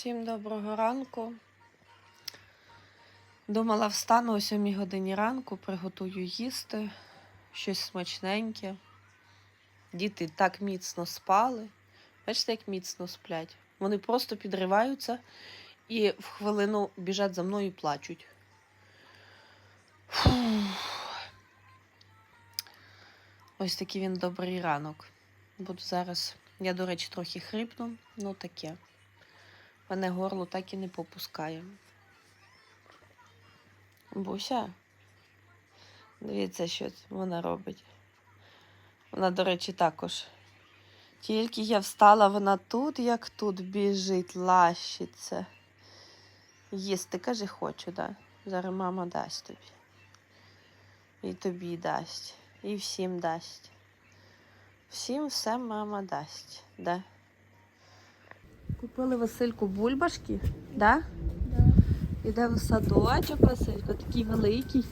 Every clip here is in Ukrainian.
Всім доброго ранку. Думала, встану о 7 годині ранку, приготую їсти, щось смачненьке. Діти так міцно спали. Бачите, як міцно сплять. Вони просто підриваються і в хвилину біжать за мною і плачуть. Фух. Ось такий він добрий ранок. Буду зараз. Я, до речі, трохи хрипну, ну таке. Мене горло так і не попускає. Буся. Дивіться, що вона робить. Вона, до речі, також. Тільки я встала, вона тут, як тут біжить, лащиться. Їсти, каже, хочу, да? Зараз мама дасть тобі. І тобі дасть. І всім дасть. Всім все мама дасть, да? Купили Васильку бульбашки, да? Йдемо в садочок, Василько, такий великий.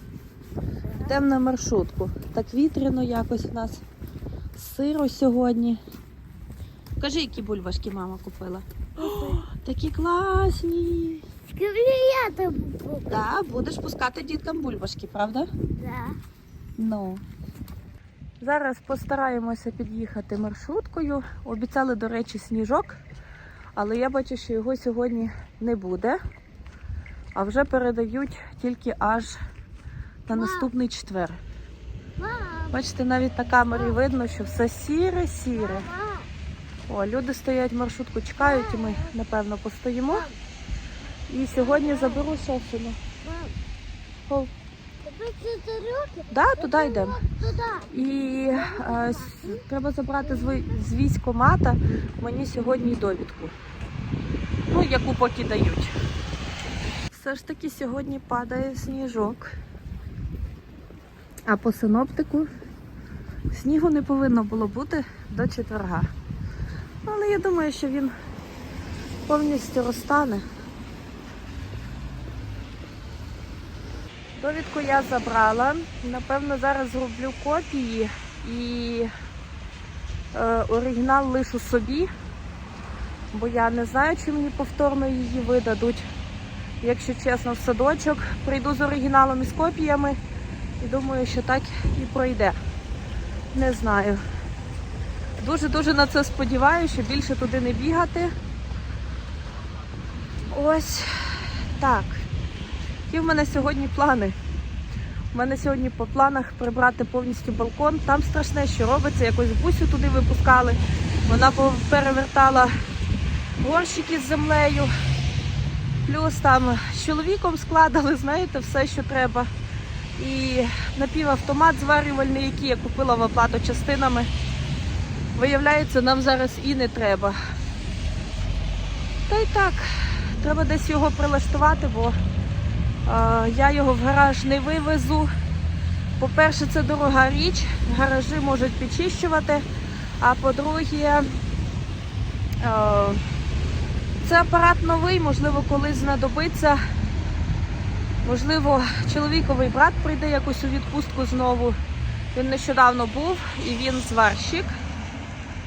Йдемо на маршрутку. Так вітряно якось у нас. Сиро сьогодні. Кажи, які бульбашки мама купила. О, такі класні. Скажи, я там буду. Да, будеш пускати діткам бульбашки, правда? Да. Ну. Зараз постараємося під'їхати маршруткою. Обіцяли, до речі, сніжок, але я бачу, що його сьогодні не буде. А вже передають тільки аж на наступний четвер. Бачите, навіть на камері видно, що все сіре-сіре. О, люди стоять маршрутку, чекають, і ми, напевно, постоїмо. І сьогодні заберу Софіну. Да, туди йдемо. І е, с- треба забрати з, з військомата мені сьогодні довідку. Ну, яку поки дають. Все ж таки сьогодні падає сніжок. А по синоптику снігу не повинно було бути до четверга. Але я думаю, що він повністю розтане. Довідку я забрала. Напевно, зараз зроблю копії і е, оригінал лишу собі, бо я не знаю, чи мені повторно її видадуть. Якщо чесно, в садочок прийду з оригіналом і з копіями і думаю, що так і пройде. Не знаю. Дуже-дуже на це сподіваюся, що більше туди не бігати. Ось так. Які в мене сьогодні плани? У мене сьогодні по планах прибрати повністю балкон. Там страшне, що робиться. Якось бусю туди випускали. Вона перевертала горщики з землею. Плюс там з чоловіком складали, знаєте, все, що треба. І напівавтомат зварювальний, який я купила в оплату частинами. Виявляється, нам зараз і не треба. Та й так, треба десь його прилаштувати, бо Я його в гараж не вивезу. По-перше, це дорога річ, гаражі можуть підчищувати. А по-друге, е, це апарат новий, можливо, колись знадобиться. Можливо, чоловіковий брат прийде якось у відпустку знову. Він нещодавно був і він зварщик.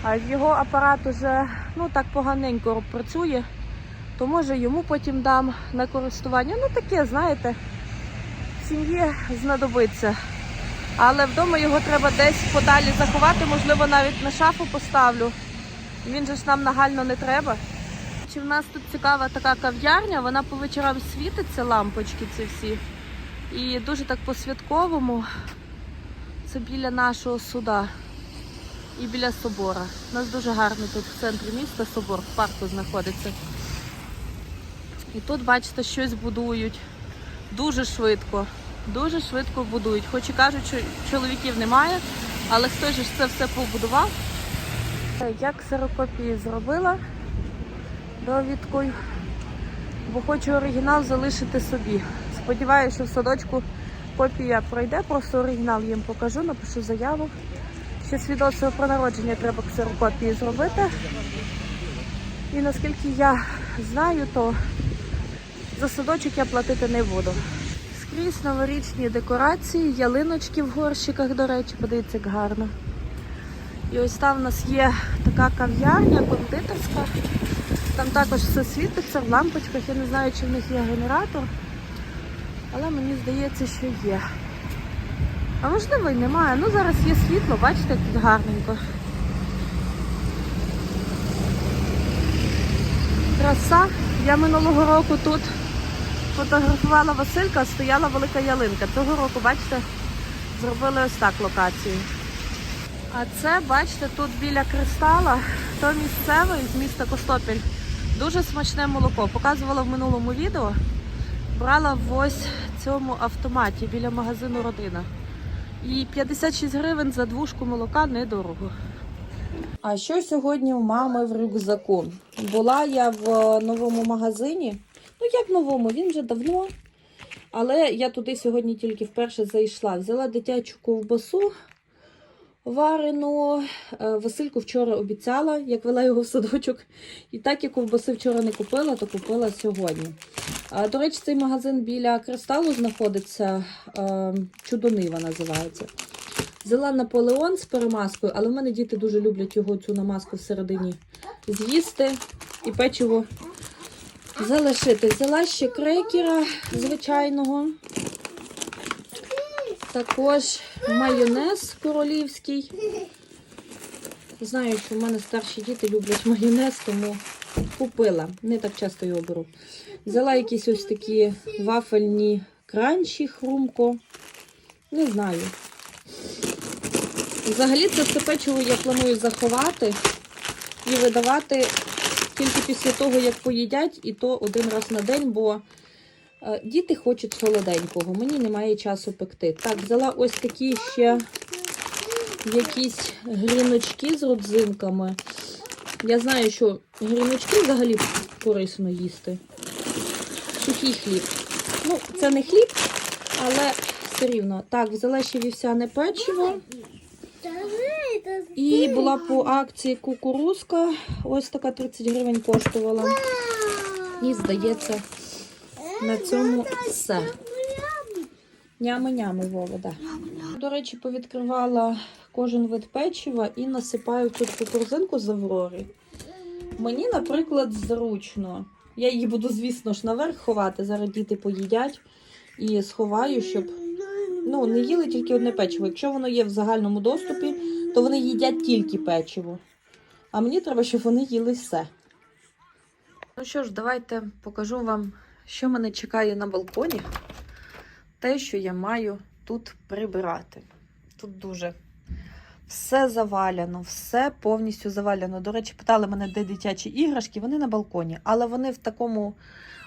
А його апарат уже ну, так поганенько працює то може йому потім дам на користування. Ну таке, знаєте, в сім'ї знадобиться. Але вдома його треба десь подалі заховати, можливо, навіть на шафу поставлю. Він же ж нам нагально не треба. Чи в нас тут цікава така кав'ярня, вона по вечорам світиться, лампочки ці всі. І дуже так по-святковому. Це біля нашого суда і біля собора. У нас дуже гарно тут в центрі міста собор в парку знаходиться. І тут, бачите, щось будують дуже швидко. Дуже швидко будують. Хоч і кажуть, що чоловіків немає, але хтось ж це все побудував. Як ксерокопії зробила довідкою, бо хочу оригінал залишити собі. Сподіваюся, що в садочку копія пройде, просто оригінал їм покажу, напишу заяву. Ще свідоцтво про народження треба ксерокопії зробити. І наскільки я знаю, то за садочок я платити не буду. Скрізь новорічні декорації, ялиночки в горщиках, до речі, подивіться, як гарно. І ось там у нас є така кав'ярня, кондитерська. Там також все світиться в лампочках. Я не знаю, чи в них є генератор, але мені здається, що є. А можливо і немає. Ну зараз є світло, бачите, тут гарненько. Краса. Я минулого року тут фотографувала Василька, стояла велика ялинка. Цього року, бачите, зробили ось так локацію. А це, бачите, тут біля кристала, то місцевий з міста Костопіль. Дуже смачне молоко. Показувала в минулому відео. Брала в ось цьому автоматі біля магазину Родина. І 56 гривень за двушку молока недорого. А що сьогодні у мами в рюкзаку? Була я в новому магазині. Ну, як новому, він вже давно. Але я туди сьогодні тільки вперше зайшла. Взяла дитячу ковбасу варену. Е, Васильку вчора обіцяла, як вела його в садочок. І так як ковбаси вчора не купила, то купила сьогодні. До речі, цей магазин біля кристалу знаходиться. е, Чудонива називається. Взяла Наполеон з перемазкою, але в мене діти дуже люблять його цю намазку всередині з'їсти і печиво залишити. Взяла ще крекера звичайного. Також майонез королівський. Знаю, що в мене старші діти люблять майонез, тому купила. Не так часто його беру. Взяла якісь ось такі вафельні кранчі хрумко. Не знаю. Взагалі це все печиво я планую заховати і видавати тільки після того, як поїдять, і то один раз на день, бо е, діти хочуть солоденького. Мені немає часу пекти. Так, взяла ось такі ще якісь гріночки з родзинками. Я знаю, що гріночки взагалі корисно їсти. Сухий хліб. Ну, це не хліб, але все рівно. Так, взяла ще вівсяне печиво. І була по акції кукурузка. Ось така 30 гривень коштувала. І здається, на цьому все. Нями-нями, Вова, да. До речі, повідкривала кожен вид печива і насипаю тут цю корзинку з Аврори. Мені, наприклад, зручно. Я її буду, звісно ж, наверх ховати. Зараз діти поїдять і сховаю, щоб ну, не їли тільки одне печиво. Якщо воно є в загальному доступі, то вони їдять тільки печиво. А мені треба, щоб вони їли все. Ну що ж, давайте покажу вам, що мене чекає на балконі. Те, що я маю тут прибирати. Тут дуже все заваляно, все повністю заваляно. До речі, питали мене, де дитячі іграшки, вони на балконі, але вони в такому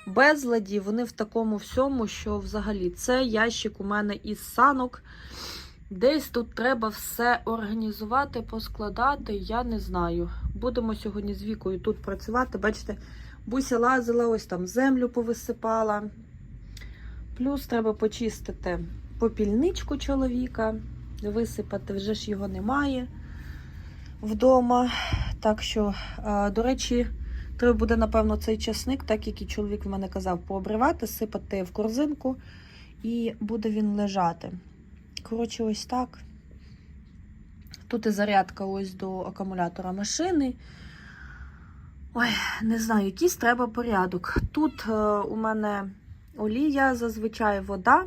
безладі, вони в такому всьому, що взагалі це ящик у мене із санок. Десь тут треба все організувати, поскладати, я не знаю. Будемо сьогодні з вікою тут працювати. Бачите, буся лазила, ось там землю повисипала. Плюс треба почистити попільничку чоловіка, висипати, вже ж його немає вдома. Так що, до речі, треба буде, напевно, цей часник, так як і чоловік в мене казав, пообривати, сипати в корзинку, і буде він лежати. Коротше, ось так. Тут і зарядка ось до акумулятора машини. Ой, не знаю, якийсь треба порядок. Тут е, у мене олія, зазвичай вода.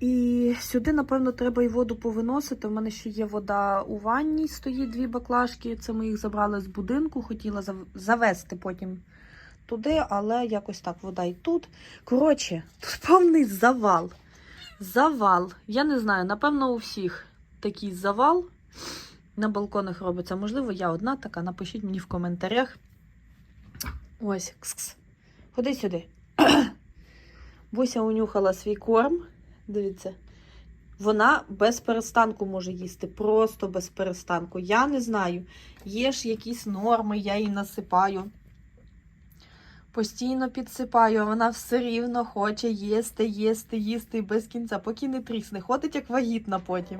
І сюди, напевно, треба і воду повиносити. У мене ще є вода у ванні, стоїть дві баклажки. Це ми їх забрали з будинку. Хотіла зав- завести потім туди, але якось так вода і тут. Коротше, тут повний завал. Завал. Я не знаю, напевно, у всіх такий завал на балконах робиться. Можливо, я одна така. Напишіть мені в коментарях. Ось, кс-кс. Ходи сюди. Буся унюхала свій корм. Дивіться. Вона без перестанку може їсти, просто без перестанку. Я не знаю. Є ж якісь норми, я їй насипаю. Постійно підсипаю, а вона все рівно хоче їсти, їсти, їсти без кінця, поки не трісне. Ходить як вагітна потім.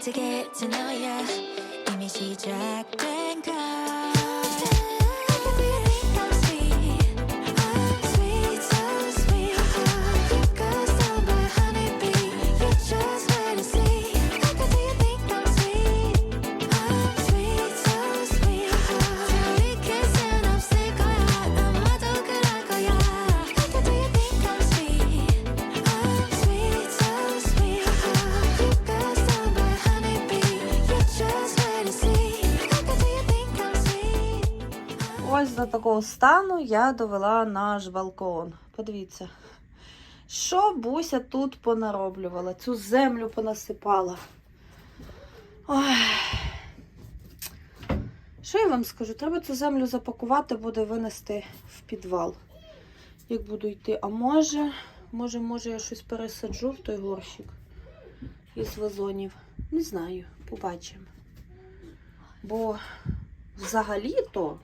to get to know ya 이미 시작된 걸 такого стану я довела наш балкон. Подивіться, що Буся тут понароблювала, цю землю понасипала. Ой. Що я вам скажу? Треба цю землю запакувати, буде винести в підвал. Як буду йти. А може, може, може, я щось пересаджу в той горщик із вазонів. Не знаю, побачимо. Бо взагалі-то.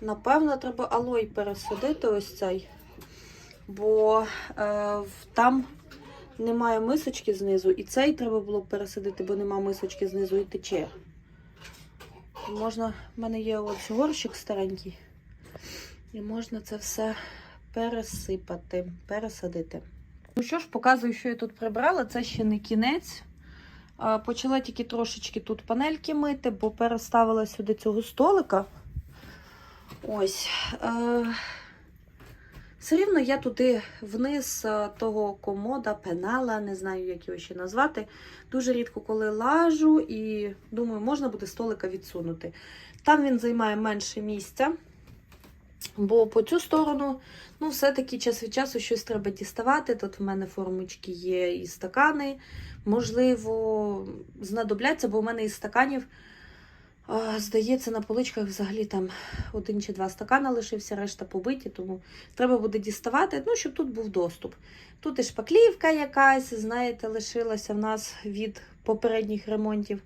Напевно, треба алой пересадити ось цей, бо е, там немає мисочки знизу, і цей треба було пересадити, бо нема мисочки знизу і тече. Можна, в мене є ось горщик старенький, і можна це все пересипати, пересадити. Ну що ж, показую, що я тут прибрала. Це ще не кінець. Е, Почала тільки трошечки тут панельки мити, бо переставила сюди цього столика. Ось. Е, все рівно я туди вниз е, того комода, пенала, не знаю, як його ще назвати. Дуже рідко коли лажу і думаю, можна буде столика відсунути. Там він займає менше місця, бо по цю сторону, ну, все-таки час від часу щось треба діставати. Тут в мене формочки є і стакани. Можливо, знадобляться, бо в мене із стаканів. Здається, на поличках взагалі там один чи два стакана лишився, решта побиті, тому треба буде діставати, ну, щоб тут був доступ. Тут і шпаклівка якась, знаєте, лишилася в нас від попередніх ремонтів.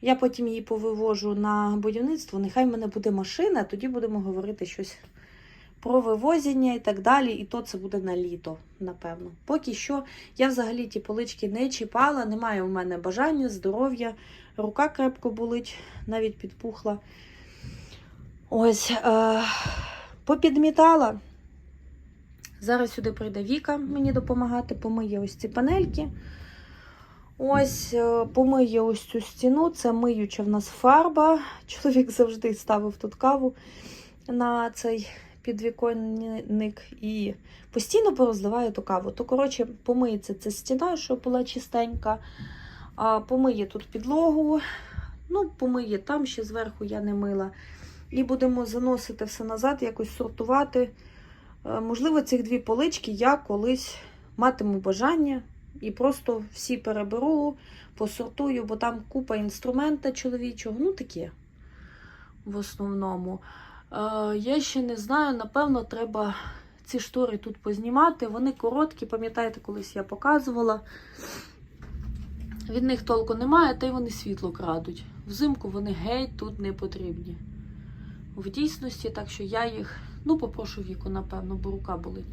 Я потім її повивожу на будівництво. Нехай в мене буде машина, тоді будемо говорити щось про вивозіння і так далі. І то це буде на літо, напевно. Поки що я взагалі ті полички не чіпала, немає у мене бажання, здоров'я, рука крепко болить, навіть підпухла. Ось, е, попідмітала. Зараз сюди прийде Віка мені допомагати, помиє ось ці панельки. Ось, е, помиє ось цю стіну. Це миюча в нас фарба. Чоловік завжди ставив тут каву на цей підвіконник і постійно порозливає ту каву. То, коротше, помиється ця стіна, щоб була чистенька. Помиє тут підлогу. Ну, помиє там ще зверху я не мила. І будемо заносити все назад, якось сортувати. Е, Можливо, цих дві полички я колись матиму бажання і просто всі переберу, посортую, бо там купа інструмента чоловічого, ну таке в основному. Е, я ще не знаю, напевно, треба ці штори тут познімати. Вони короткі, пам'ятаєте, колись я показувала. Від них толку немає, та й вони світло крадуть. Взимку вони геть тут не потрібні. В дійсності, так що я їх, ну, попрошу віку, напевно, бо рука болить.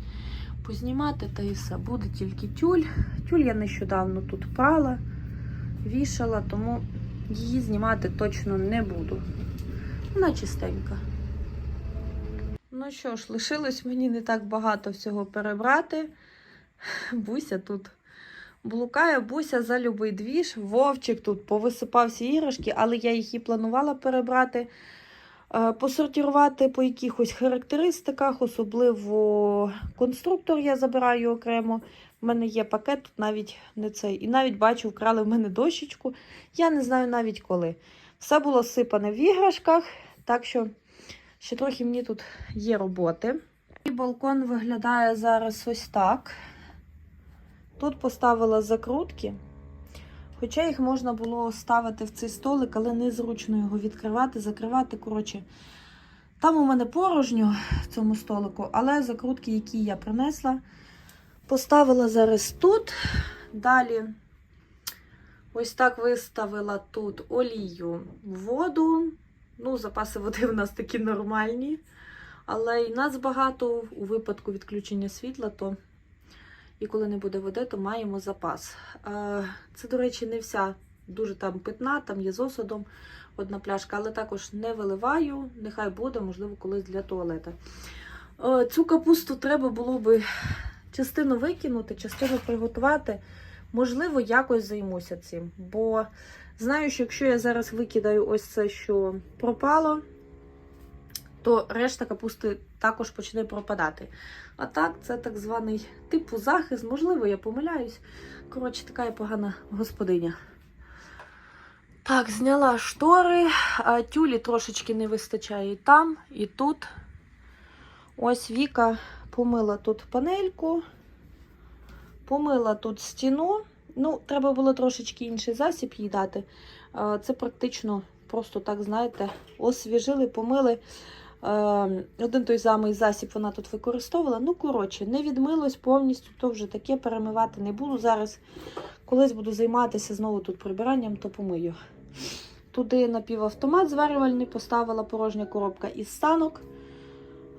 Познімати та і все. Буде тільки тюль. Тюль я нещодавно тут прала, вішала, тому її знімати точно не буду. Вона чистенька. Ну що ж, лишилось мені не так багато всього перебрати. Буся тут блукає, Буся за любий двіж. Вовчик тут повисипав всі іграшки, але я їх і планувала перебрати. Е, Посортувати по якихось характеристиках, особливо конструктор я забираю окремо. У мене є пакет, тут навіть не цей. І навіть бачу, вкрали в мене дощечку. Я не знаю навіть коли. Все було сипане в іграшках, так що ще трохи мені тут є роботи. І балкон виглядає зараз ось так. Тут поставила закрутки. Хоча їх можна було ставити в цей столик, але незручно його відкривати, закривати. Коротше, там у мене порожньо в цьому столику, але закрутки, які я принесла, поставила зараз тут. Далі ось так виставила тут олію, воду. Ну, запаси води в нас такі нормальні. Але і нас багато у випадку відключення світла, то і коли не буде води, то маємо запас. Е, Це, до речі, не вся дуже там питна, там є з осадом одна пляшка, але також не виливаю. Нехай буде, можливо, колись для туалета. Е, Цю капусту треба було би частину викинути, частину приготувати. Можливо, якось займуся цим. Бо знаю, що якщо я зараз викидаю ось це, що пропало, то решта капусти також почне пропадати. А так, це так званий типу захист. Можливо, я помиляюсь. Коротше, така я погана господиня. Так, зняла штори, а тюлі трошечки не вистачає і там, і тут. Ось Віка помила тут панельку, помила тут стіну. Ну, треба було трошечки інший засіб їй дати. Це практично просто так, знаєте, освіжили, помили. Е, Один той самий засіб вона тут використовувала. Ну, коротше, не відмилось повністю, то вже таке перемивати не буду. Зараз, колись буду займатися знову тут прибиранням, то помию. Туди напівавтомат зварювальний поставила порожня коробка із санок.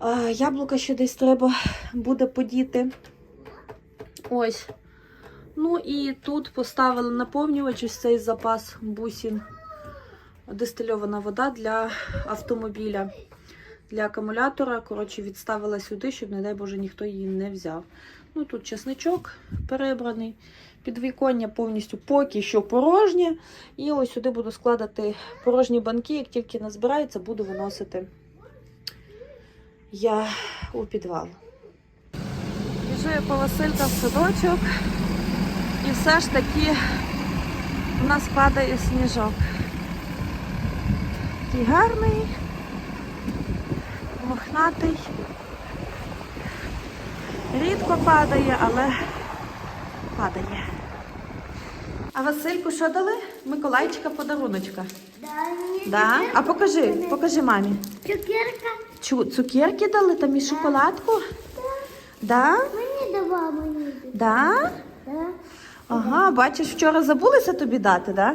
Е, Яблука ще десь треба буде подіти. Ось. Ну і тут поставили наповнювач, ось цей запас бусін. Дистильована вода для автомобіля, для акумулятора. Коротше, відставила сюди, щоб, не дай Боже, ніхто її не взяв. Ну, тут чесничок перебраний. Підвіконня повністю поки що порожнє. І ось сюди буду складати порожні банки, як тільки назбирається, буду виносити я у підвал. Біжу я по Василька в садочок. І все ж таки у нас падає сніжок. Такий гарний, мохнатий. Рідко падає, але падає. А Васильку що дали? Миколайчика подаруночка. Да, Да? А покажи, покажи мамі. цукерка. Чу, цукерки дали там і шоколадку? Да? Мені дава мені. Да? Да. Ага, бачиш, вчора забулися тобі дати, да?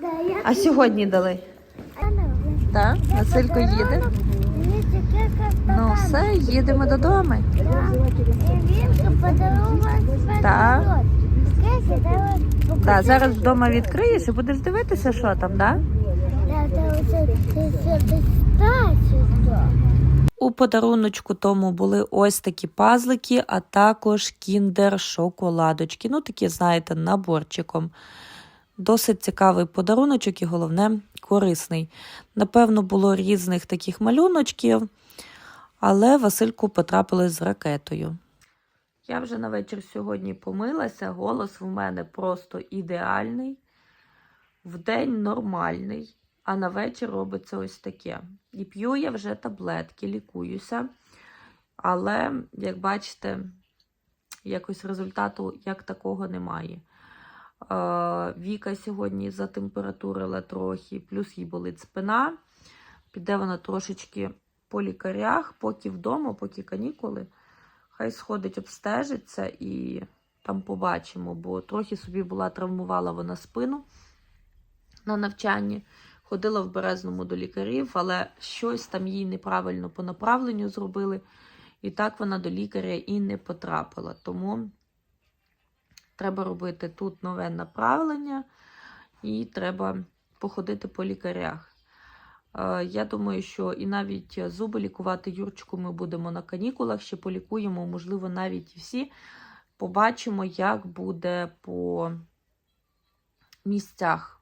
Да, я А сьогодні дали. Так, Василько їде. Ну все, їдемо додому. Так. Так, зараз вдома відкриєш і будеш дивитися, що там, дистанцію. У подаруночку тому були ось такі пазлики, а також кіндер-шоколадочки. Ну, такі, знаєте, наборчиком. Досить цікавий подаруночок і головне корисний. Напевно, було різних таких малюночків, але Васильку потрапили з ракетою. Я вже на вечір сьогодні помилася. Голос в мене просто ідеальний, вдень нормальний, а на вечір робиться ось таке. І п'ю я вже таблетки, лікуюся. Але, як бачите, якось результату як такого немає. Е, Віка сьогодні затемпературила трохи, плюс їй болить спина. Піде вона трошечки по лікарях, поки вдома, поки канікули. Хай сходить, обстежиться і там побачимо, бо трохи собі була травмувала вона спину на навчанні. Ходила в Березному до лікарів, але щось там їй неправильно по направленню зробили. І так вона до лікаря і не потрапила. Тому треба робити тут нове направлення і треба походити по лікарях. Е, Я думаю, що і навіть зуби лікувати Юрчику ми будемо на канікулах, ще полікуємо, можливо, навіть і всі. Побачимо, як буде по місцях.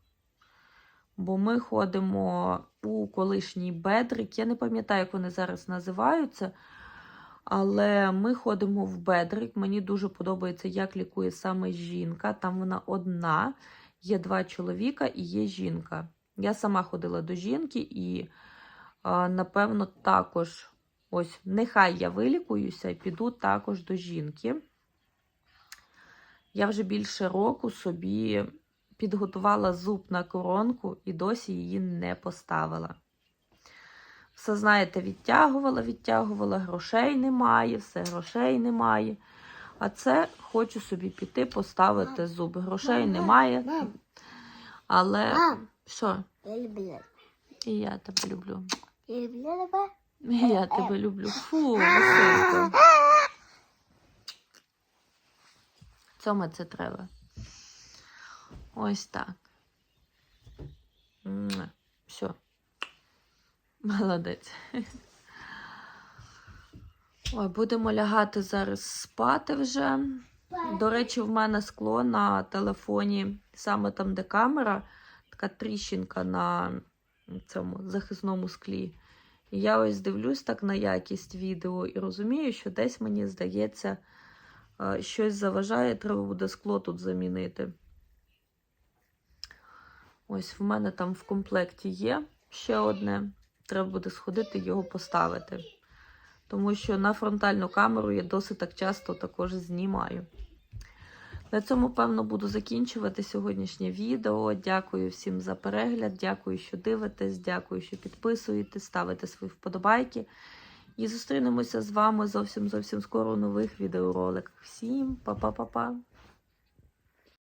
Бо ми ходимо у колишній бедрик. Я не пам'ятаю, як вони зараз називаються. Але ми ходимо в бедрик. Мені дуже подобається, як лікує саме жінка. Там вона одна, є два чоловіка і є жінка. Я сама ходила до жінки і, напевно, також ось нехай я вилікуюся і піду також до жінки. Я вже більше року собі підготувала зуб на коронку і досі її не поставила. Все, знаєте, відтягувала, відтягувала, грошей немає, все грошей немає. А це хочу собі піти поставити зуби. Грошей немає. Але. Що? Я люблю. І я тебе люблю. Я люблю тебе. І я тебе люблю. Фу, Василько. Цьому це треба. Ось так. Все. Молодець. Ой, будемо лягати зараз спати вже. До речі, в мене скло на телефоні, саме там, де камера, така тріщинка на цьому захисному склі. І я ось дивлюсь так на якість відео і розумію, що десь мені здається, е, щось заважає, треба буде скло тут замінити. Ось в мене там в комплекті є ще одне. Треба буде сходити його поставити. Тому що на фронтальну камеру я досить так часто також знімаю. На цьому, певно, буду закінчувати сьогоднішнє відео. Дякую всім за перегляд, дякую, що дивитесь, дякую, що підписуєте, ставите свої вподобайки. І зустрінемося з вами зовсім зовсім скоро у нових відеороликах. Всім па-па-па-па!